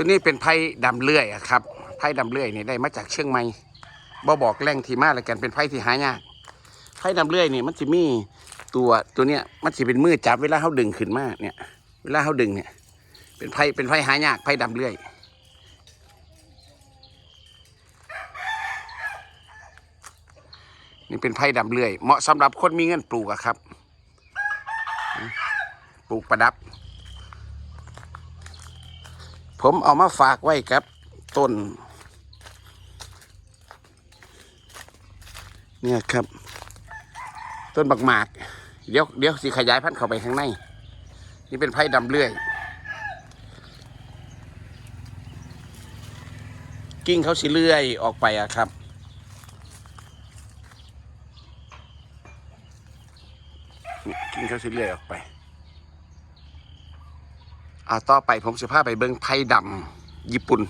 ตัวนี้เป็นไผ่ดำเลื่อยครับไผ่ดำเลื่อยนี่ได้มาจากเชียงใหม่บ่บอกแหล่งที่มาแล้วกันเป็นไผ่ที่หายากไผ่ดำเลื่อยนี่มันจะมีตัวตัวเนี้ยมันจะเป็นมือจับเวลาเขาดึงขึ้นมาเนี่ย เวลาเขาดึงเนี่ย เป็นไผ่เป็นไผ่หายากไผ่ดำเลื่อยนี่เป็นไผ่ดำเลื่อย เหมาะสำหรับคนมีเงินปลูกอะครับ ปลูกประดับ ผมเอามาฝากไว้ครับต้น เนี่ยครับ ต้นบักหมาก เดี๋ยวเดี๋ยวสิขยายพันธุ์เข้าไปข้างใน นี่เป็นไผ่ดำเลื่อย กิ่งเขาสิเลื่อยออกไปอะครับกิ่งเขาสิเลื่อยออกไป อ่าต่อไปผมจะพาไปเบิ่งไผ่ดำญี่ปุ่น